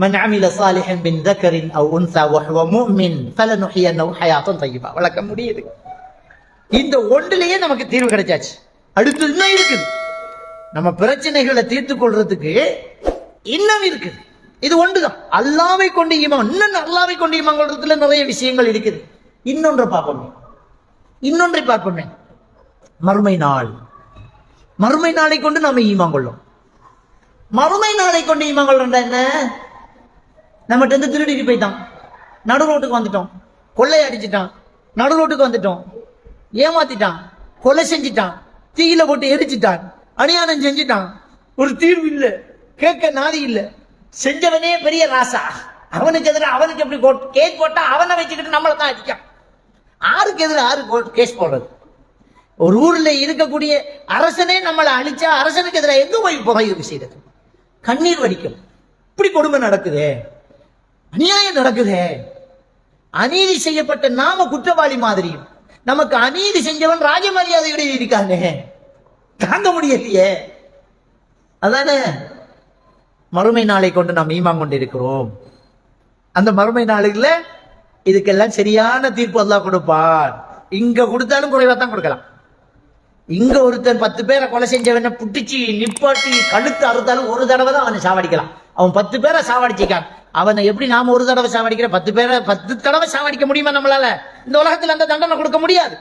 மன் அமில சாலிஹன் பின் தக்கரின் அவ் உன்சா வஹுவ முஃமின் ஃபலனுஹிய நவ் ஹயாத்தன் தய்யிபா வழக்க முடியுது. இந்த ஒன்றிலேயே நமக்கு தீர்வு கிடைச்சாச்சு. அடுத்து இன்னும் இருக்குது? நம்ம பிரச்சனைகளை தீர்த்து கொள்றதுக்கு இன்னும் இருக்குது. இது ஒன்றுதான். அல்லாவை கொண்டு ஈமான் இன்னும் அல்லாவை கொண்டு ஈமான் நிறைய விஷயங்கள் இருக்குது. இன்னொன்றை பார்ப்போமே. இன்னொன்றை பார்ப்போமே. மறுமை நாள். மறுமை நாளை கொண்டு நாம ஈமான் கொள்ளும். மறுமை நாளை கொண்டு ஈமான் என்ன? நம்மகிட்ட இருந்து திருடிட்டு போயிட்டான். நடு ரோட்டுக்கு வந்துட்டோம். கொள்ளை அடிச்சிட்டான். நடு ரோட்டுக்கு வந்துட்டோம். ஏமாத்திட்டான். கொலை செஞ்சிட்டான். தீயில போட்டு எரிச்சிட்டான். அணியானம் செஞ்சிட்டான். ஒரு தீர்வு இல்லை. கேட்க நாதி இல்லை. செஞ்சவனே பெரிய ராசா. அவனுக்கு எதிராக அவனுக்கு எப்படி கேஸ் போட்டா அவனை வச்சுக்கிட்டு நம்மளை தான் அடிக்கான் ஆருக்கு எதிராக ஆறு கேஸ் போடுறது. ஒரு ஊர்ல இருக்கக்கூடிய அரசனே நம்மளை அழிச்சா அரசனுக்கு எதிராக எங்க போய் புகையுறு செய்யறது கண்ணீர் வடிக்கும். இப்படி கொடுமை நடக்குதே. அநியாயம் நடக்குதே. அநீதி செய்யப்பட்ட நாம குற்றவாளி மாதிரியும் நமக்கு அநீதி செஞ்சவன் ராஜ மரியாதையோட இருக்கானே. தாங்க முடியலையே. அதானே? மறுமை நாளை கொண்டு நாம் ஈமான் கொண்டு இருக்கிறோம் அந்த மறுமை நாளில் இதுக்கெல்லாம் சரியான தீர்ப்பு எல்லாம் கொடுப்பான். இங்க கொடுத்தாலும் குறைவா தான் கொடுக்கலாம். இங்க ஒருத்தன் பத்து பேரை கொலை செஞ்சவன புட்டிச்சு நிப்பாட்டி கழுத்து அறுத்தாலும் ஒரு தடவை தான் அவனை சாவடிக்கலாம். அவன் பத்து பேரை சாவடிச்சிக்கான். அவனை எப்படி நாம ஒரு தடவை சாவடிக்கிற? பத்து பேரை பத்து தடவை சாவடிக்க முடியுமா நம்மளால? இந்த உலகத்துல அந்த தண்டனை கொடுக்க முடியாது.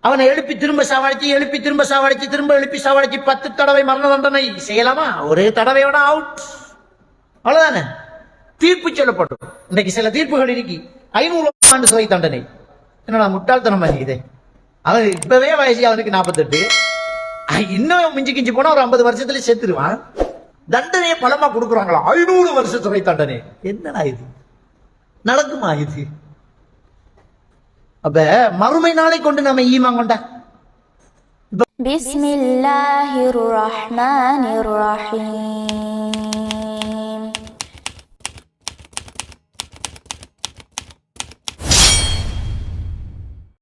அவனை எழுப்பி திரும்ப சாவடிச்சு எழுப்பி திரும்ப சாவடிச்சு திரும்ப எழுப்பி சாவடிச்சு பத்து தடவை மரண தண்டனை செய்யலாமா? ஒரே தடவையோட அவுட் அவ்வளவுதானே? தீர்ப்பு சொல்லப்படும். இன்னைக்கு சில தீர்ப்புகள் இருக்கு. ஐநூறு ஆண்டு சிறை தண்டனை. என்னடா முட்டாள்தனமா இருக்குது அவன் இப்பவே வயசு அவனுக்கு நாற்பத்தெட்டு இன்னும் மிஞ்சி கிஞ்சி போனா ஒரு ஐம்பது வருஷத்துல செத்துருவான். தண்டனையை பலமா கொடுக்குறாங்களா? ஐநூறு வருஷ சிறை தண்டனை. என்னடா இது? நடக்குமா இது? அப்ப மறுமை நாளை கொண்டு நம்ம ஈமா கொண்டா பிஸ்மில்லாஹிர் ரஹ்மானிர் ரஹீம்.